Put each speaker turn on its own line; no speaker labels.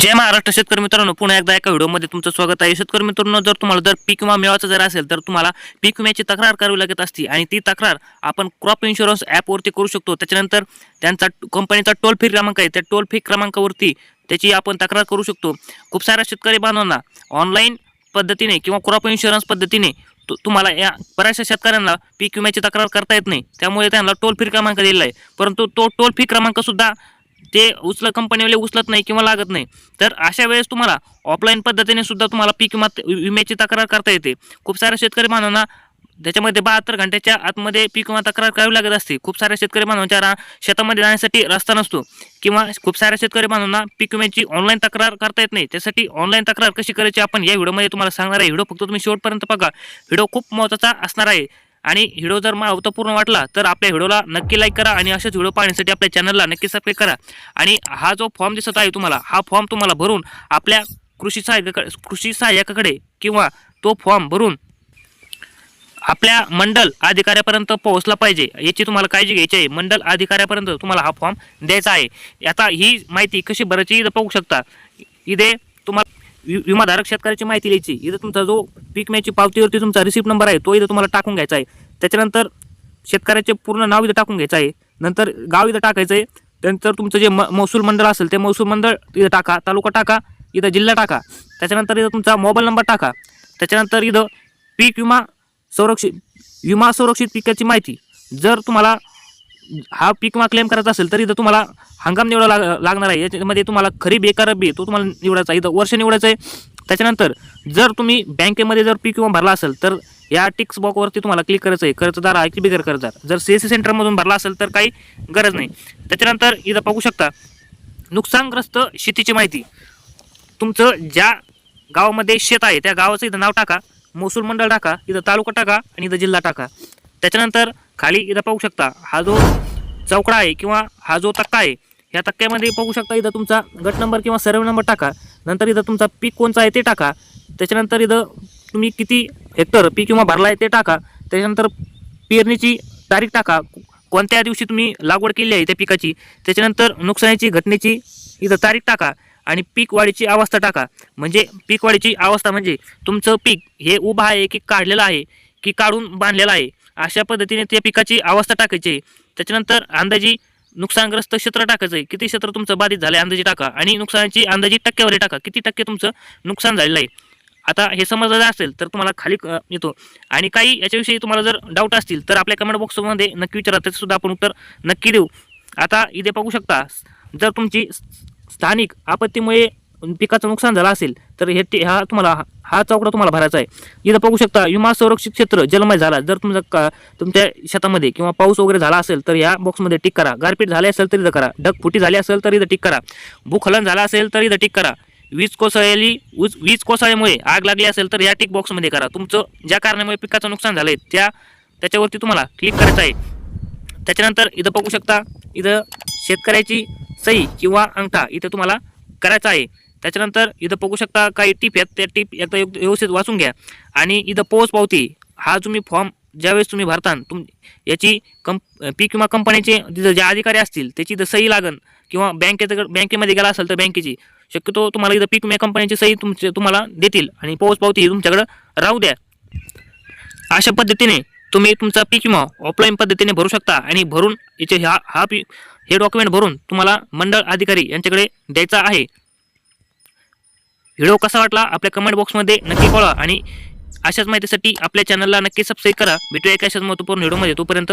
जय महाराष्ट्र शेतकरी मित्रांनो पुन्हा एकदा एका व्हिडिओमध्ये तुमचं स्वागत आहे. शेतकरी मित्रांनो जर तुम्हाला जर पीक विमा मिळवायचा जर असेल तर तुम्हाला पीक विम्याची तक्रार करावी लागत असते आणि ती तक्रार आपण क्रॉप इन्शुरन्स ॲपवरती करू शकतो. त्याच्यानंतर त्यांचा कंपनीचा टोल फ्री क्रमांक आहे. त्या टोल फ्री क्रमांकावरती त्याची आपण तक्रार करू शकतो. खूप साऱ्या शेतकरी बांधवांना ऑनलाईन पद्धतीने किंवा क्रॉप इन्शुरन्स पद्धतीने तुम्हाला या बऱ्याचशा शेतकऱ्यांना पीक विम्याची तक्रार करता येत नाही. त्यामुळे त्यांना टोल फ्री क्रमांक दिलेला आहे. परंतु तो टोल फ्री क्रमांकसुद्धा ते उचल कंपनीवाले उचलत नाही किंवा लागत नाही. तर अशा वेळेस तुम्हाला ऑफलाईन पद्धतीने सुद्धा तुम्हाला पीक विमा विम्याची तक्रार करता येते. खूप साऱ्या शेतकरी बांधवांना त्याच्यामध्ये बहात्तर घंट्याच्या आतमध्ये पीक विमा तक्रार करावी लागत असते. खूप साऱ्या शेतकरी बांधवांच्या रा शेतामध्ये जाण्यासाठी रस्ता नसतो किंवा खूप साऱ्या शेतकरी बांधवांना पीक विम्याची ऑनलाईन तक्रार करता येत नाही. त्यासाठी ऑनलाईन तक्रार कशी करायची आपण या व्हिडिओमध्ये तुम्हाला सांगणार आहे. व्हिडिओ फक्त तुम्ही शेवटपर्यंत बघा. व्हिडिओ खूप महत्त्वाचा असणार आहे. आणि व्हिडिओ जर महत्त्वपूर्ण वाटला तर आपल्या व्हिडिओला नक्की लाईक करा आणि असेच व्हिडिओ पाहण्यासाठी आपल्या चॅनलला नक्की सबस्क्राईब करा. आणि हा जो फॉर्म दिसत आहे तुम्हाला हा फॉर्म तुम्हाला भरून आपल्या कृषी सहाय्यकाकडे कृषी सहाय्यकाकडे किंवा तो फॉर्म भरून आपल्या मंडल अधिकाऱ्यापर्यंत पोहोचला पाहिजे याची तुम्हाला काळजी घ्यायची आहे. मंडल अधिकाऱ्यापर्यंत तुम्हाला हा फॉर्म द्यायचा आहे. आता ही माहिती कशी भरायची इथं पाहू शकता. इथे विमाधारक शेतकऱ्याची माहिती द्यायची इथं तुमचा जो पीक मॅची पावतीवरती तुमचा रिसिप्ट नंबर आहे तो इथं तुम्हाला टाकून घ्यायचा आहे. त्याच्यानंतर शेतकऱ्याचे पूर्ण नाव इथं टाकून घ्यायचं आहे. नंतर गाव इथं टाकायचं आहे. त्यानंतर तुमचं जे म महसूल मंडळ असेल ते महसूल मंडळ इथं टाका. तालुका टाका इथं जिल्हा टाका. त्याच्यानंतर इथं तुमचा मोबाईल नंबर टाका. त्याच्यानंतर इथं पीक विमा संरक्षित विमा संरक्षित पिकाची माहिती. जर तुम्हाला हा पीक विमा क्लेम करायचा असेल तर इथं तुम्हाला हंगाम निवडा लाग लागणार आहे. याच्यामध्ये तुम्हाला खरीप एका रब्बी तो तुम्हाला निवडायचा आहे. इथं वर्ष निवडायचं आहे. त्याच्यानंतर जर तुम्ही बँकेमध्ये जर पीक विमा भरला असेल तर या टिक्स बॉक्सवरती तुम्हाला क्लिक करायचं आहे. कर्जदार आहे की बिगर कर्जदार? जर सी एस सी सेंटरमधून भरला असेल तर काही गरज नाही. त्याच्यानंतर इथं बघू शकता नुकसानग्रस्त शेतीची माहिती. तुमचं ज्या गावामध्ये शेत आहे त्या गावाचं इथं नाव टाका. महसूल मंडळ टाका इथं तालुका टाका आणि इथं जिल्हा टाका. त्याच्यानंतर खाली इथं पाहू शकता. हा जो चौकडा आहे किंवा हा जो तक्का आहे ह्या तक्क्यामध्ये पाहू शकता इथं तुमचा गट नंबर किंवा सर्व नंबर टाका. नंतर इथं तुमचा पीक कोणचा आहे ते टाका. त्याच्यानंतर इथं तुम्ही किती हेक्टर पीक किंवा भरला आहे ते टाका. त्याच्यानंतर पेरणीची तारीख टाका. कोणत्या दिवशी तुम्ही लागवड केली आहे त्या पिकाची. त्याच्यानंतर नुकसानीची घटनेची इथं तारीख टाका आणि पीक वाढीची अवस्था टाका. म्हणजे पीक वाढीची अवस्था म्हणजे तुमचं पीक हे उभं आहे की काढलेलं आहे की काढून बांधलेलं आहे. अशा पद्धतीने त्या पिकाची अवस्था टाकायची. आहे त्याच्यानंतर अंदाजी नुकसानग्रस्त क्षेत्र टाकायचं आहे किती क्षेत्र तुमचं बाधित झालं आहे अंदाजी टाका. आणि नुकसानाची अंदाजी टक्केवारी टाका. किती टक्के तुमचं नुकसान झालेलं आहे? आता हे समजलं असेल तर तुम्हाला खाली येतो. आणि काही याच्याविषयी तुम्हाला जर डाऊट असतील तर आपल्या कमेंट बॉक्समध्ये नक्की विचारा. त्याचंसुद्धा आपण उत्तर नक्की देऊ. आता इथे बघू शकता जर तुमची स्थानिक आपत्तीमुळे पिकाचं नुकसान झालं असेल तर हे ते- हा तुम्हाला हा- हा चौकडा तुम्हाला भरायचा आहे. इथं बघू शकता विमा संरक्षित क्षेत्र जलमय झाला. जर तुमचा का तुमच्या शेतामध्ये किंवा पाऊस वगैरे झाला असेल तर या बॉक्समध्ये टिक करा. गारपीट झाली असेल तर इथं करा. ढगफुटी झाली असेल तर इथं टिक करा. भूखलन झाला असेल तर इथं टिक करा. वीज कोसळली वीज वीज कोसळ्यामुळे आग लागली असेल तर या टिक बॉक्समध्ये करा. तुमचं ज्या कारणामुळे पिकाचं नुकसान झालं आहे त्या त्याच्यावरती तुम्हाला क्लिक करायचं आहे. त्याच्यानंतर इथं बघू शकता इथं शेतकऱ्याची सही किंवा अंगठा इथं तुम्हाला करायचा आहे. त्याच्यानंतर इथं बघू शकता काही टीप आहेत. त्या टीप एकदा व्यवस्थित वाचून घ्या. आणि इथं पोच पावती हा तुम्ही फॉर्म ज्यावेळेस तुम्ही भरता तुम याची कंप पीक विमा कंपनीचे तिथं जे अधिकारी असतील त्याची इथं सही लागन किंवा बँकेत बँकेमध्ये गेला असेल तर बँकेची शक्यतो तुम्हाला इथं पीक विमा कंपनीची सही तुमचे तुम्हाला देतील. आणि पोच पावती ही तुमच्याकडं राहू द्या. अशा पद्धतीने तुम्ही तुमचा पीक विमा ऑफलाईन पद्धतीने भरू शकता आणि भरून याचे हा हा पी हे डॉक्युमेंट भरून तुम्हाला मंडळ अधिकारी यांच्याकडे द्यायचा आहे. व्हिडिओ कसा वाटला आपल्या कमेंट बॉक्समध्ये नक्की कळवा आणि अशाच माहितीसाठी आपल्या चॅनलला नक्की सबस्क्राईब करा. भेटूया एका अशाच महत्त्वपूर्ण व्हिडिओमध्ये. तोपर्यंत